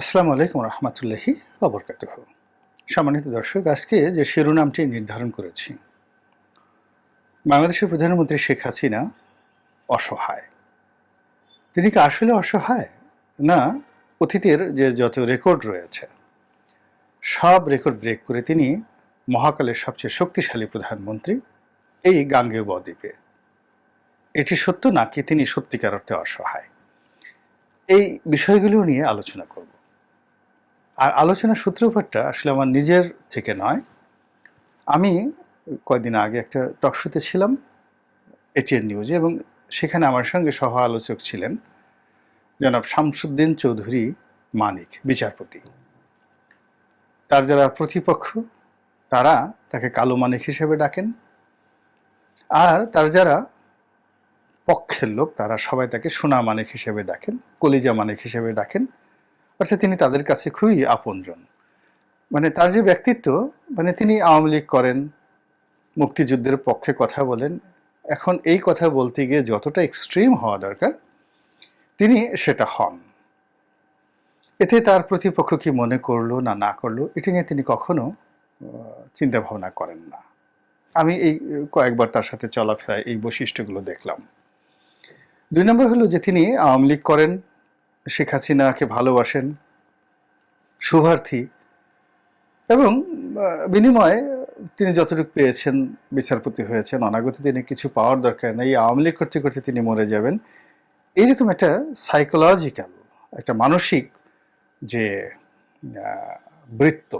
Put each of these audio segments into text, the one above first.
আসসালামু আলাইকুম রহমতুল্লাহি অবরকাত সম্মানিত দর্শক, আজকে যে শিরোনামটি নির্ধারণ করেছি, বাংলাদেশের প্রধানমন্ত্রী শেখ হাসিনা অসহায়। তিনি কি আসলে অসহায়? না, অতীতের যে যত রেকর্ড রয়েছে, সব রেকর্ড ব্রেক করে তিনি মহাকালের সবচেয়ে শক্তিশালী প্রধানমন্ত্রী এই গাঙ্গেয় বদ্বীপে। এটি সত্য নাকি তিনি সত্যিকার অর্থে অসহায়? এই বিষয়গুলো নিয়ে আলোচনা করব। আর আলোচনার সূত্রপাতটা আসলে আমার নিজের থেকে নয়। আমি কয়েকদিন আগে একটা টকশোতে ছিলাম এটিএন নিউজে এবং সেখানে আমার সঙ্গে সহ আলোচক ছিলেন জনাব শামসুদ্দিন চৌধুরী মানিক, বিচারপতি। তার যারা প্রতিপক্ষ, তারা তাকে কালো মানিক হিসেবে ডাকেন। আর তার যারা পক্ষের লোক, তারা সবাই তাকে সোনা মানিক হিসেবে ডাকেন, কলিজা মানিক হিসেবে ডাকেন। অর্থাৎ তিনি তাদের কাছে খুবই আপনজন। মানে তার যে ব্যক্তিত্ব মানে তিনি আওয়ামী লীগ করেন, মুক্তিযুদ্ধের পক্ষে কথা বলেন, এখন এই কথা বলতে গিয়ে যতটা এক্সট্রিম হওয়া দরকার, তিনি সেটা হন। এতে তার প্রতিপক্ষ কি মনে করল না না করল, এটা নিয়ে তিনি কখনো চিন্তা ভাবনা করেন না। আমি এই কয়েকবার তার সাথে চলাফেরায় এই বৈশিষ্ট্যগুলো দেখলাম। দুই নম্বর হলো যে তিনি আওয়ামী লীগ করেন শেখ হাসিনাকে ভালোবাসেন, শুভার্থী, এবং বিনিময়ে তিনি যতটুকু পেয়েছেন, বিচারপতি হয়েছেন, অনাগত দিনে কিছু পাওয়ার দরকার নেই, আওয়ামী লীগ করতে করতে তিনি মরে যাবেন। এইরকম একটা সাইকোলজিক্যাল একটা মানসিক যে বৃত্ত,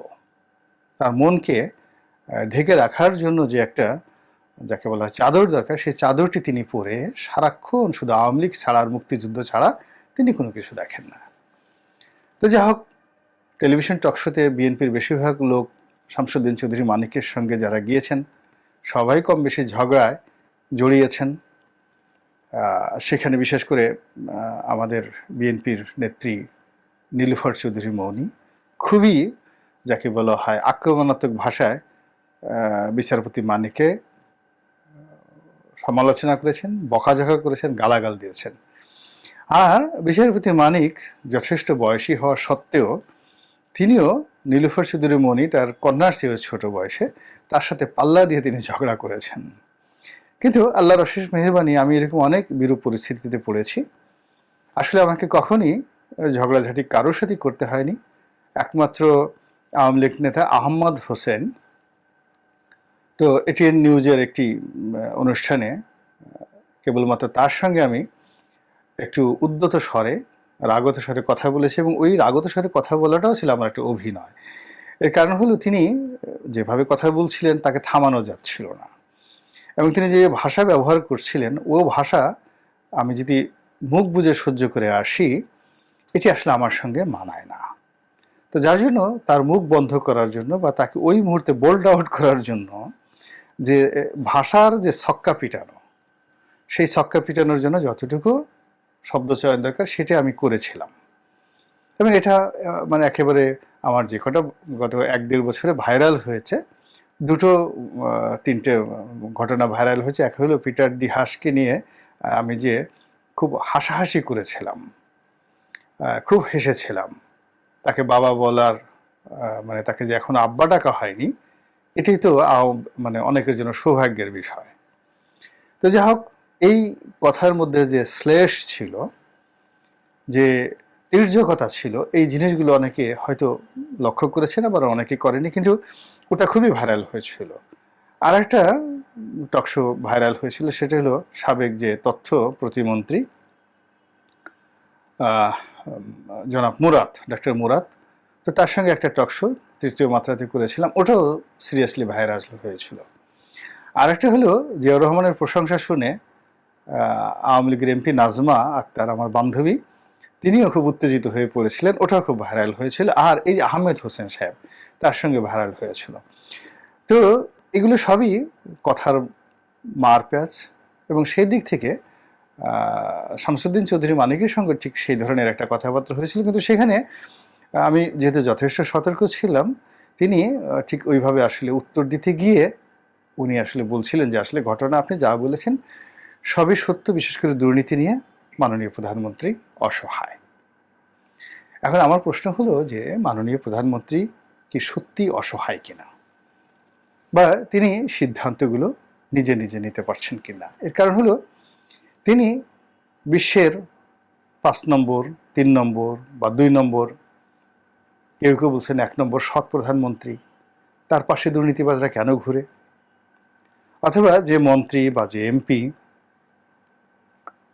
তার মনকে ঢেকে রাখার জন্য যে একটা, যাকে বলা হয় চাদর দরকার, সেই চাদরটি তিনি পরে সারাক্ষণ শুধু আওয়ামী লীগ ছাড়া আর মুক্তিযুদ্ধ ছাড়া তিনি কোনো কিছু দেখেন না। তো যা হোক, টেলিভিশন টকশোতে বিএনপির বেশিরভাগ লোক শামসুদ্দিন চৌধুরী মানিকের সঙ্গে যারা গিয়েছেন, সবাই কম বেশি ঝগড়ায় জড়িয়েছেন। সেখানে বিশেষ করে আমাদের বিএনপির নেত্রী নীলুফার চৌধুরী মৌনি, খুবই যাকে বলা হয় আক্রমণাত্মক ভাষায় বিচারপতি মানিকে সমালোচনা করেছেন, বকাঝকা করেছেন, গালাগাল দিয়েছেন। আর বিচারপতি মানিক যথেষ্ট বয়সী হওয়া সত্ত্বেও তিনিও নীলুফার চৌধুরী মণি, তার কন্যার চেয়েও ছোট বয়সে তার সাথে পাল্লা দিয়ে তিনি ঝগড়া করেছেন। কিন্তু আল্লাহর অশেষ মেহরবানি, আমি এরকম অনেক বিরূপ পরিস্থিতিতে পড়েছি। আসলে আমাকে কখনই ঝগড়াঝাটি কারোর সাথে করতে হয়নি। একমাত্র আওয়ামী লীগ নেতা আহম্মদ হোসেন। তো এটিএন নিউজের একটি অনুষ্ঠানে কেবলমাত্র তার সঙ্গে আমি একটু উদ্যত স্বরে, রাগত স্বরে কথা বলেছে এবং ওই রাগত স্বরে কথা বলাটাও ছিল আমার একটা অভিনয়। এর কারণ হলো তিনি যেভাবে কথা বলছিলেন তাকে থামানো যাচ্ছিল না। এবং তিনি যে ভাষা ব্যবহার করছিলেন, ও ভাষা আমি যদি মুখ বুঝে সহ্য করে আসি, এটি আসলে আমার সঙ্গে মানায় না। তো যার জন্য তার মুখ বন্ধ করার জন্য বা তাকে ওই মুহূর্তে বোল্ড আউট করার জন্য যে ভাষার যে ছক্কা পিটানো, সেই ছক্কা পিটানোর জন্য যতটুকু শব্দ চয়ন দরকার, সেটা আমি করেছিলাম। এবং এটা মানে একেবারে আমার যে কটা গত এক দেড় বছরে ভাইরাল হয়েছে, দুটো তিনটে ঘটনা ভাইরাল হয়েছে। এক হলো পিটার দি হাসকে নিয়ে আমি যে খুব হাসাহাসি করেছিলাম খুব হেসেছিলাম। তাকে বাবা বলার মানে তাকে যে এখন আব্বা ডাকা হয়নি, এটাই তো মানে অনেকের জন্য সৌভাগ্যের বিষয়। তো যাই হোক এই কথার মধ্যে যে শ্লেষ ছিল, যে তীর্যকতা ছিল, এই জিনিসগুলো অনেকে হয়তো লক্ষ্য করেছেন, আবার অনেকে করেনি কিন্তু ওটা খুবই ভাইরাল হয়েছিল। আর একটা টকশো ভাইরাল হয়েছিল, সেটা হলো সাবেক যে তথ্য প্রতিমন্ত্রী জনাব মুরাদ ডক্টর মুরাদ। তো তার সঙ্গে একটা টকশো তৃতীয় মাত্রাতে করেছিলাম, ওটাও সিরিয়াসলি ভাইরাল হয়েছিল। আর একটা হলো জিয়াউর রহমানের প্রশংসা শুনে আওয়ামী লীগের এমপি নাজমা আক্তার, আমার বান্ধবী, তিনিও খুব উত্তেজিত হয়ে পড়েছিলেন। ওটাও খুব ভাইরাল হয়েছিল। আর এই আহমেদ হোসেন সাহেব, তার সঙ্গে ভাইরাল হয়েছিল। তো এগুলো সবই কথার মার প্যাচ এবং সেই দিক থেকে শামসুদ্দিন চৌধুরী মানিকের সঙ্গে ঠিক সেই ধরনের একটা কথাবার্তা হয়েছিল। কিন্তু সেখানে আমি যেহেতু যথেষ্ট সতর্ক ছিলাম, তিনি ঠিক ওইভাবে আসলে উত্তর দিতে গিয়ে উনি আসলে বলছিলেন যে, আসলে ঘটনা আপনি যা বলেছেন সবই সত্য, বিশেষ করে দুর্নীতি নিয়ে মাননীয় প্রধানমন্ত্রী অসহায়। এখন আমার প্রশ্ন হলো যে, মাননীয় প্রধানমন্ত্রী কি সত্যি অসহায় কিনা? বা তিনি সিদ্ধান্তগুলো নিজে নিজে নিতে পারছেন কিনা? এর কারণ হলো, তিনি বিশ্বের পাঁচ নম্বর, তিন নম্বর বা দুই নম্বর, কেউ কেউ বলছেন এক নম্বর সৎ প্রধানমন্ত্রী, তার পাশে দুর্নীতিবাজরা কেন ঘুরে? অথবা যে মন্ত্রী বা যে এমপি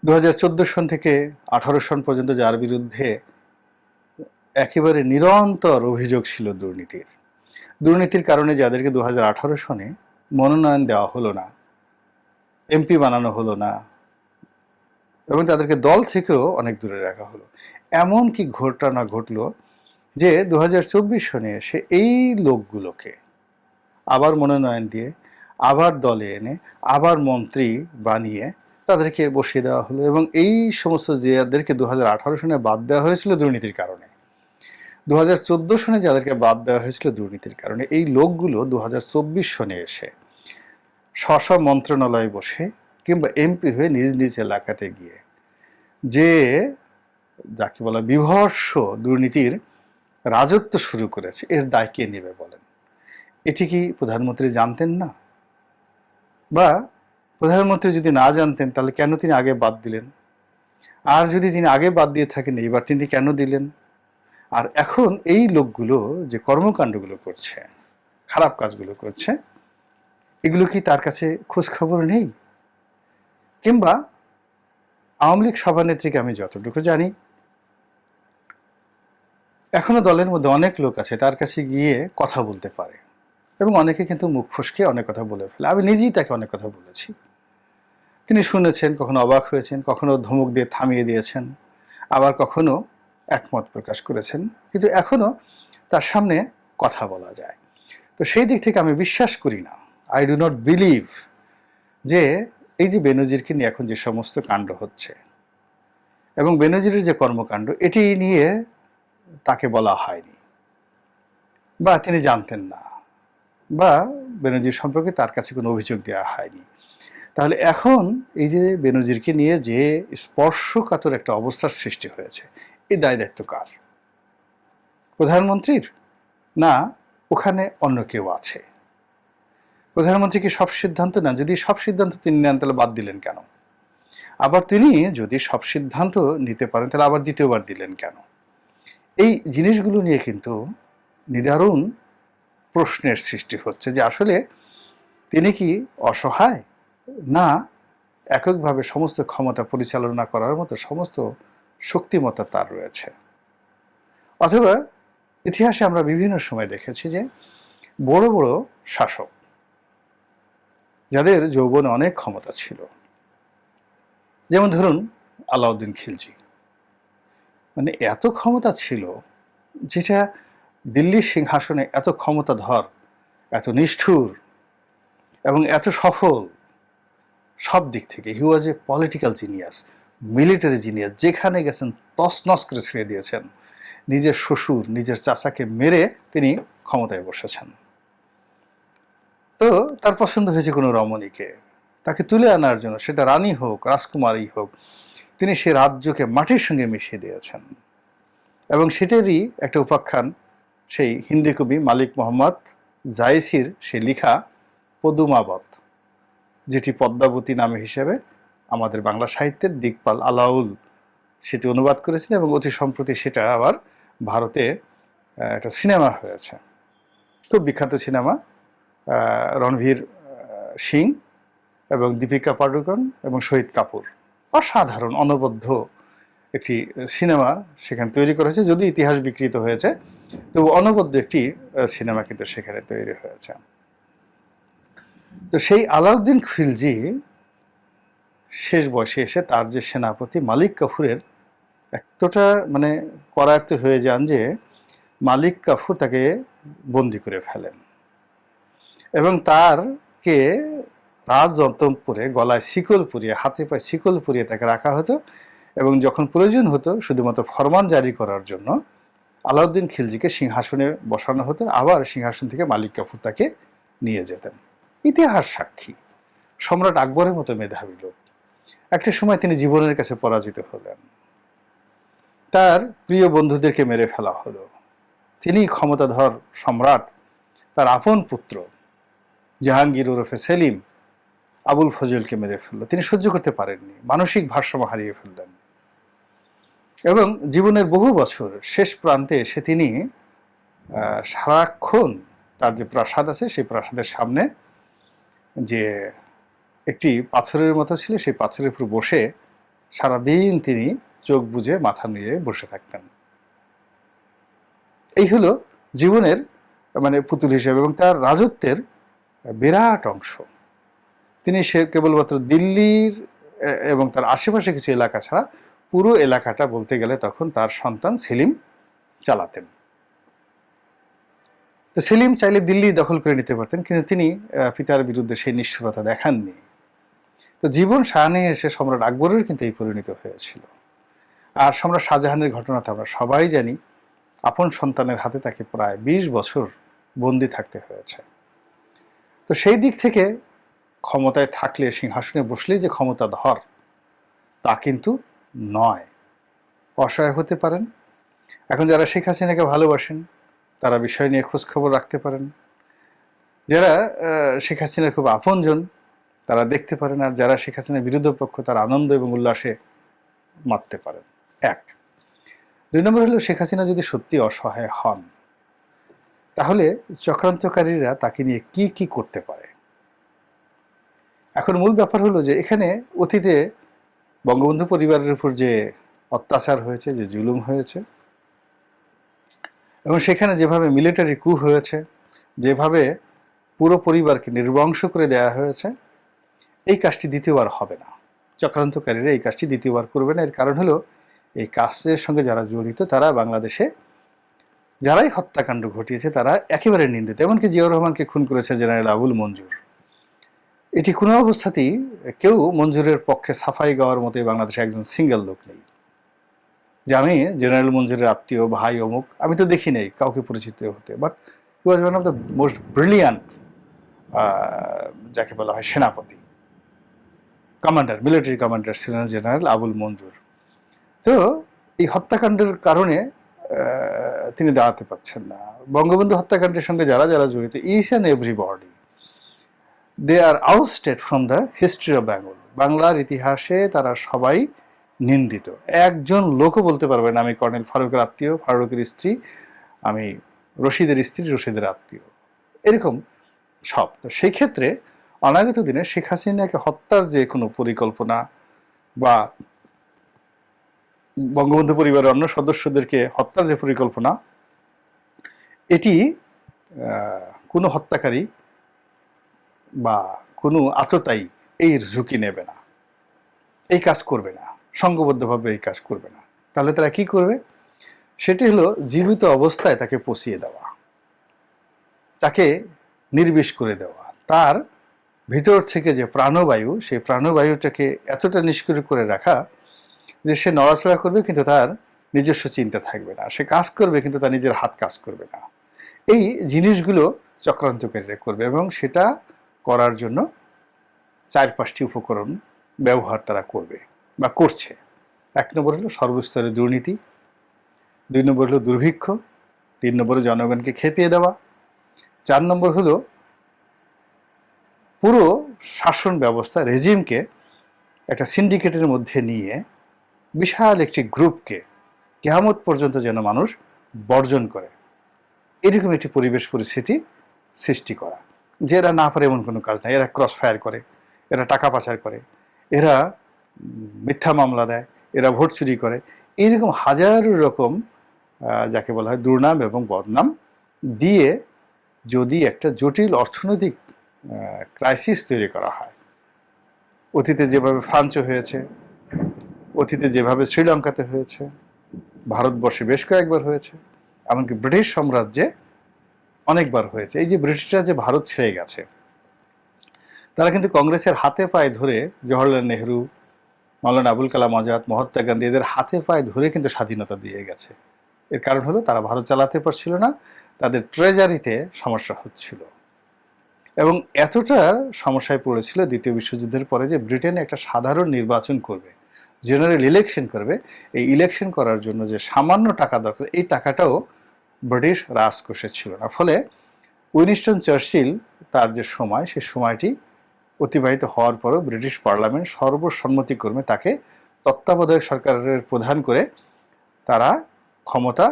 দু হাজার চোদ্দ সন থেকে আঠারো সন পর্যন্ত যার বিরুদ্ধে একেবারে নিরন্তর অভিযোগ ছিল দুর্নীতির। দুর্নীতির কারণে যাদেরকে দু হাজার আঠারো সনে মনোনয়ন দেওয়া হলো না, এমপি বানানো হলো না, এবং তাদেরকে দল থেকেও অনেক দূরে রাখা হলো। এমন কি ঘটনা ঘটলো যে দু হাজার চব্বিশ সনে এসে এই লোকগুলোকে আবার মনোনয়ন দিয়ে, আবার দলে এনে, আবার মন্ত্রী বানিয়ে তাদেরকে বসিয়ে দেওয়া হলো এবং এই সমস্ত যাদেরকে দু সনে বাদ দেওয়া হয়েছিল দুর্নীতির কারণে। দু হাজার চোদ্দ সনে যাদেরকে বাদ দেওয়া হয়েছিল দুর্নীতির কারণে, এই লোকগুলো দু হাজার চব্বিশ সনে এসে স্ব মন্ত্রণালয়ে বসে কিংবা এমপি হয়ে নিজ নিজ এলাকাতে গিয়ে যে যাকে বলা বিভর্ষ দুর্নীতির রাজত্ব শুরু করেছে, এর দায় কে নেবে বলেন? এটি কি প্রধানমন্ত্রী জানতেন না? বা প্রধানমন্ত্রী যদি না জানতেন, তাহলে কেন তিনি আগে বাদ দিলেন? আর যদি তিনি আগে বাদ দিয়ে থাকেন এবার তিনি কেন দিলেন? আর এখন এই লোকগুলো যে কর্মকাণ্ডগুলো করছে, খারাপ কাজগুলো করছে, এগুলো কি তার কাছে খোঁজ খবর নেই? কিংবা আওয়ামী লীগ সভানেত্রীকে আমি যতটুকু জানি, এখনও দলের মধ্যে অনেক লোক আছে, তার কাছে গিয়ে কথা বলতে পারে। এবং অনেকে কিন্তু মুখ ফসকে অনেক কথা বলে ফেলে। আমি নিজেই তাকে অনেক কথা বলেছি। তিনি শুনেছেন, কখনো অবাক হয়েছেন, কখনো ধমক দিয়ে থামিয়ে দিয়েছেন, আবার কখনো একমত প্রকাশ করেছেন। কিন্তু এখনও তার সামনে কথা বলা যায়। তো সেই দিক থেকে আমি বিশ্বাস করি না। আই ডু নট বিলিভ যে এই যে বেনজিরকে নিয়ে এখন যে সমস্ত কাণ্ড হচ্ছে এবং বেনজিরের যে কর্মকাণ্ড, এটি নিয়ে তাকে বলা হয়নি বা তিনি জানতেন না বা বেনজির সম্পর্কে তার কাছে কোনো অভিযোগ দেওয়া হয়নি। তাহলে এখন এই যে বেনজিরকে নিয়ে যে স্পর্শকাতর একটা অবস্থার সৃষ্টি হয়েছে এই দায় দায়িত্ব কার? প্রধানমন্ত্রীর? না, ওখানে অন্য কেউ আছে। প্রধানমন্ত্রী কি সব সিদ্ধান্ত নেন? যদি সব সিদ্ধান্ত তিনি নেন, তাহলে বাদ দিলেন কেন? আবার তিনি যদি সব সিদ্ধান্ত নিতে পারেন, তাহলে আবার দ্বিতীয়বার দিলেন কেন? এই জিনিসগুলো নিয়ে কিন্তু নিদারুণ প্রশ্নের সৃষ্টি হচ্ছে যে আসলে তিনি কি অসহায়? না, এককভাবে সমস্ত ক্ষমতা পরিচালনা করার মতো সমস্ত শক্তিমত্তা তার রয়েছে। অথবা ইতিহাসে আমরা বিভিন্ন সময় দেখেছি যে বড় বড় শাসক, যাদের যৌবনে অনেক ক্ষমতা ছিল। যেমন ধরুন আলাউদ্দিন খিলজি। মানে এত ক্ষমতা ছিল যেটা দিল্লির সিংহাসনে এত ক্ষমতাধর, এত নিষ্ঠুর এবং এত সফল সব দিক থেকে। He was a political genius military genius যেখানে গেছেন তসনস করে ছেড়ে দিয়েছেন। নিজের শ্বশুর, নিজের চাচাকে মেরে তিনি ক্ষমতায় বসেছেন। তো তার পছন্দ হয়েছে কোনো রমণীকে। তাকে তুলে আনার জন্য, সেটা রানী হোক, রাজকুমারী হোক, তিনি সে রাজ্যকে মাটির সঙ্গে মিশিয়ে দিয়েছেন। এবং সেটারই একটা উপাখ্যান সেই হিন্দি কবি মালিক মোহাম্মদ জাইসির সে লিখা পদুমাবত। যেটি পদ্মাবতী নামে হিসেবে আমাদের বাংলা সাহিত্যের দিকপাল আলাউল সেটি অনুবাদ করেছেন এবং অতি সম্প্রতি সেটা আবার ভারতে একটা সিনেমা হয়েছে। খুব বিখ্যাত সিনেমা রণভীর সিং এবং দীপিকা পাডুকন এবং শহীদ কাপুর। অসাধারণ, অনবদ্য একটি সিনেমা সেখানে তৈরি করা হয়েছে। যদি ইতিহাস বিকৃত হয়েছে, তবু অনবদ্য একটি সিনেমা কিন্তু সেখানে তৈরি হয়েছে। তো সেই আলাউদ্দিন খিলজি শেষ বয়সে এসে তার যে সেনাপতি মালিক কাফুরের এতটা মানে করায়ত্ত হয়ে যান যে মালিক কাফুর তাকে বন্দি করে ফেলেন। এবং তারকে রাজদন্তপুরে গলায় শিকল পুরিয়ে, হাতে পায়ে শিকল পুরিয়ে তাকে রাখা হতো এবং যখন প্রয়োজন হতো শুধুমাত্র ফরমান জারি করার জন্য আলাউদ্দিন খিলজিকে সিংহাসনে বসানো হতো। আবার সিংহাসন থেকে মালিক কাপুর তাকে নিয়ে যেতেন। ইতিহাস সাক্ষী। সম্রাট আকবরের মতো মেধাবী লোক। একটা সময় তিনি জীবনের কাছে পরাজিত হলেন। তার প্রিয় বন্ধুদেরকে মেরে ফেলা হলো। তিনি ক্ষমতাধর সম্রাট। তার আপন পুত্র, জাহাঙ্গীর ওরফে সেলিম, আবুল ফজলকে মেরে ফেলল। তিনি সহ্য করতে পারেননি, মানসিক ভারসাম্য হারিয়ে ফেললেন। এবং জীবনের বহু বছর শেষ প্রান্তে এসে তিনি সারাক্ষণ তার যে প্রাসাদ আছে, সেই প্রাসাদের সামনে যে একটি পাথরের মতো ছিল, সেই পাথরের উপর বসে সারাদিন তিনি চোখ বুজে, মাথা নিয়ে বসে থাকতেন। এই হলো জীবনের মানে পুতুল হিসেবে এবং তার রাজত্বের বিরাট অংশ। তিনি সে কেবলমাত্র দিল্লির এবং তার আশেপাশে কিছু এলাকা ছাড়া পুরো এলাকাটা বলতে গেলে তখন তার সন্তান সেলিম চালাতেন। তো সেলিম চাইলে দিল্লি দখল করে নিতে পারতেন, কিন্তু তিনি পিতার বিরুদ্ধে সেই নিষ্ঠুরতা দেখাননি। তো জীবন সায়ানে এসে সম্রাট আকবরের কিন্তু এই পরিণত হয়েছিল। আর সম্রাট শাহজাহানের ঘটনা তো আমরা সবাই জানি, আপন সন্তানের হাতে তাকে প্রায় বিশ বছর বন্দি থাকতে হয়েছে। তো সেই দিক থেকে ক্ষমতায় থাকলে, সিংহাসনে বসলেই যে ক্ষমতা ধর, তা কিন্তু নয়। অসহায় হতে পারেন। এখন যারা শেখ হাসিনাকে ভালোবাসেন তারা বিষয় নিয়ে খোঁজখবর রাখতে পারেন। যারা শেখ হাসিনার খুব আপনজন, তারা দেখতে পারেন আর যারা শেখ হাসিনার বিরুদ্ধ পক্ষ, তার আনন্দ এবং উল্লাসে মারতে পারেন। এক, দুই নম্বর হলো শেখ হাসিনা যদি সত্যি অসহায় হন, তাহলে চক্রান্তকারীরা তাকে নিয়ে কি কি করতে পারে? এখন মূল ব্যাপার হলো যে এখানে অতীতে বঙ্গবন্ধু পরিবারের উপর যে অত্যাচার হয়েছে, যে জুলুম হয়েছে এবং সেখানে যেভাবে মিলিটারি কু হয়েছে, যেভাবে পুরো পরিবারকে নির্বংশ করে দেওয়া হয়েছে, এই কাজটি দ্বিতীয়বার হবে না। চক্রান্তকারীরা এই কাজটি দ্বিতীয়বার করবে না। এর কারণ হলো, এই কাজের সঙ্গে যারা জড়িত, তারা বাংলাদেশে যারাই হত্যাকাণ্ড ঘটিয়েছে, তারা একেবারে নিন্দিত। এমনকি জিয়াউর রহমানকে খুন করেছে জেনারেল আবুল মঞ্জুর। এটি কোনো অবস্থাতেই কেউ মঞ্জুরের পক্ষে সাফাই গাওয়ার মতোই বাংলাদেশে একজন সিঙ্গেল লোক নেই। যে আমি জেনারেল মঞ্জুরের আত্মীয়, ভাই অমুক, আমি তো দেখি নাই, কাউকে পরিচিত হতে। But he was one of the most brilliant যাকে বলা হয় সেনাপতি। কমান্ডার মিলিটারি কমান্ডার ছিলেন জেনারেল আবুল মঞ্জুর। তো এই হত্যাকাণ্ডের কারণে তিনি দাঁড়াতে পারছেন না। বঙ্গবন্ধু হত্যাকাণ্ডের সঙ্গে যারা যারা জড়িত each and everybody they are ousted from the history of Bengal বাংলার ইতিহাসে তারা সবাই নিন্দিত। একজন লোকও বলতে পারবে না আমি কর্নেল ফারুকের আত্মীয়, ফারুকের স্ত্রী, আমি রশিদের স্ত্রী, রশিদের আত্মীয়। এরকম সব। তো সেই ক্ষেত্রে অনাগত দিনে শেখ হাসিনাকে হত্যার যে কোনো পরিকল্পনা বা বঙ্গবন্ধু পরিবারের অন্য সদস্যদেরকে হত্যার যে পরিকল্পনা, এটি কোনো হত্যাকারী বা কোনো আততায়ী এই ঝুঁকি নেবে না। এই কাজ করবে না। সংঘবদ্ধভাবে এই কাজ করবে না। তাহলে তারা কি করবে? সেটি হলো জীবিত অবস্থায় তাকে পচিয়ে দেওয়া। তাকে নির্বিষ করে দেওয়া। তার ভিতর থেকে যে প্রাণবায়ু, সেই প্রাণবায়ুটাকে এতটা নিষ্ক্রিয় করে রাখা যে সে নড়াচড়া করবে কিন্তু তার নিজস্ব চিন্তা থাকবে না। সে কাজ করবে কিন্তু তার নিজের হাত কাজ করবে না। এই জিনিসগুলো চক্রান্তকারীরা করবে এবং সেটা করার জন্য চার পাঁচটি উপকরণ ব্যবহার তারা করবে। বা করছে। এক নম্বর হলো সর্বস্তরে দুর্নীতি, দুই নম্বর হলো দুর্ভিক্ষ, তিন নম্বরে জনগণকে খেপিয়ে দেওয়া, চার নম্বর হলো পুরো শাসন ব্যবস্থা, রেজিমকে একটা সিন্ডিকেটের মধ্যে নিয়ে বিশাল একটি গ্রুপকে কেয়ামত পর্যন্ত যেন মানুষ বর্জন করে। এরকম একটি পরিবেশ পরিস্থিতি সৃষ্টি করা। যে এরা না পারে এমন কোনো কাজ নাই। এরা ক্রস ফায়ার করে, এরা টাকা পাচার করে, এরা মিথ্যা মামলা দেয়, এরা ভোট চুরি করে। এইরকম হাজার রকম যাকে বলা হয় দুর্নাম এবং বদনাম দিয়ে যদি একটা জটিল অর্থনৈতিক ক্রাইসিস তৈরি করা হয়, অতীতে যেভাবে ফ্রান্সে হয়েছে, অতীতে যেভাবে শ্রীলঙ্কাতে হয়েছে, ভারতবর্ষে বেশ কয়েকবার হয়েছে, এমনকি ব্রিটিশ সাম্রাজ্যে অনেকবার হয়েছে। এই যে ব্রিটিশরা যে ভারত ছেড়ে গেছে, তারা কিন্তু কংগ্রেসের হাতে পায়ে ধরে জওহরলাল নেহরু মাওলানা আবুল কালাম আজাদ মহাত্মা গান্ধী এদের হাতে পায়ে ধরে কিন্তু স্বাধীনতা দিয়ে গেছে। এর কারণ হলো তারা ভারত চালাতে পারছিল না, তাদের ট্রেজারিতে সমস্যা হচ্ছিল। এবং এতটা সমস্যায় পড়েছিল দ্বিতীয় বিশ্বযুদ্ধের পরে যে ব্রিটেনে একটা সাধারণ নির্বাচন করবে জেনারেল ইলেকশন করবে, এই ইলেকশন করার জন্য যে সামান্য টাকা দরকার, এই টাকাটাও ব্রিটিশ রাজকোষে ছিল না। ফলে উইনিস্টন চার্চিল তার যে সময়, সেই সময়টি অতিবাহিত হওয়ার পরও ব্রিটিশ পার্লামেন্ট সর্বসম্মতিক্রমে তাকে তত্ত্বাবধায়ক সরকারের প্রধান করে তারা ক্ষমতা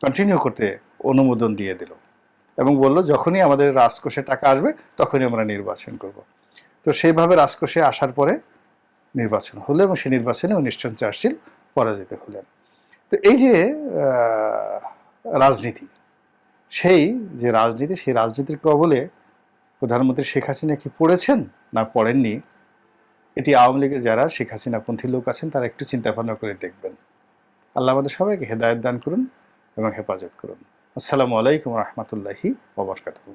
কন্টিনিউ করতে অনুমোদন দিয়ে দিল এবং বলল, যখনই আমাদের রাজকোষে টাকা আসবে, তখনই আমরা নির্বাচন করব। তো সেইভাবে রাজকোষে আসার পরে নির্বাচন হলো এবং সেই নির্বাচনে উইনিস্টন চার্চিল পরাজিত হলেন। তো এই যে রাজনীতি, সেই যে রাজনীতি, সেই রাজনীতির কবলে প্রধানমন্ত্রী শেখ হাসিনা কি পড়েছেন না পড়েননি? এটি আওয়ামী লীগের যারা শেখ হাসিনা পন্থী লোক আছেন, তারা একটু চিন্তা ভাবনা করে দেখবেন। আল্লাহ আমাদের সবাইকে হেদায়ত দান করুন এবং হেফাজত করুন। আসসালামু আলাইকুম রহমতুল্লাহি ওবরকাতুহ